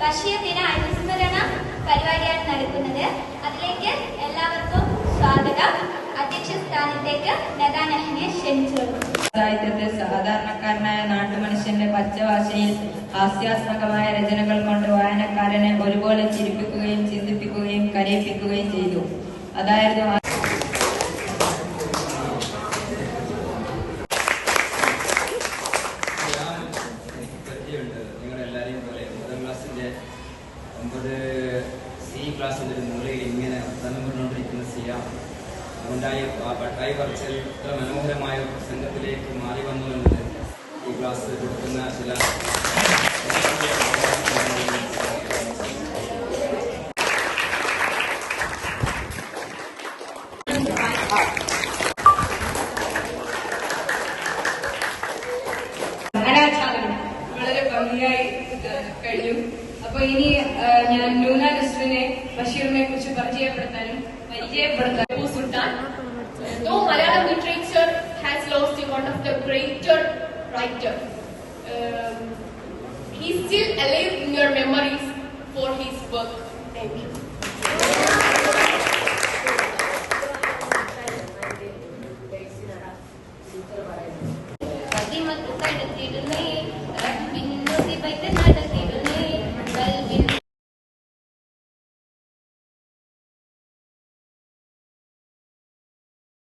ബഷീർ ദിന അനുസ്മരണ പരിപാടിയാണ് നടക്കുന്നത്. അതിലേക്ക് എല്ലാവർക്കും സ്വാഗതം. അധ്യക്ഷ സ്ഥാനത്തേക്ക് നദാ നഹ്നെ ക്ഷണിച്ചു. സാഹിത്യത്തെ സാധാരണക്കാരനായ നാട്ടുമനുഷ്യന്റെ പച്ചഭാഷയിൽ ഹാസ്യാത്മകമായ രചനകൾ കൊണ്ട് വായനക്കാരനെ ഒരുപോലെ ചിരിപ്പിക്കുകയും ചിന്തിപ്പിക്കുകയും കരയിപ്പിക്കുകയും ചെയ്തു. അതായിരുന്നു ഒമ്പത് സി ക്ലാസ്സിന്റെ ഒരു മൂലയിൽ ഇങ്ങനെ വർത്തമാനം പറഞ്ഞുകൊണ്ടിരിക്കുന്ന സിയാം ഉണ്ടായ പട്ടായി പറച്ചിൽ ഇത്ര മനോഹരമായ ഒരു പ്രസംഗത്തിലേക്ക് മാറി വന്നു എന്നത് ഈ ക്ലാസ് കൊടുക്കുന്ന ചില വളരെ ഭംഗിയായി കഴിഞ്ഞു. അപ്പൊ ഇനി ഏഹ്, ഞാൻ നൂന നസ്രിനെ ബഷീറിനെ കുറിച്ച് പരിചയപ്പെടുത്താനും പരിചയപ്പെടുത്താനും Sultan. Though Malayalam literature has lost one of the greater writer, um, he's still alive in your memories for his work. Thank you.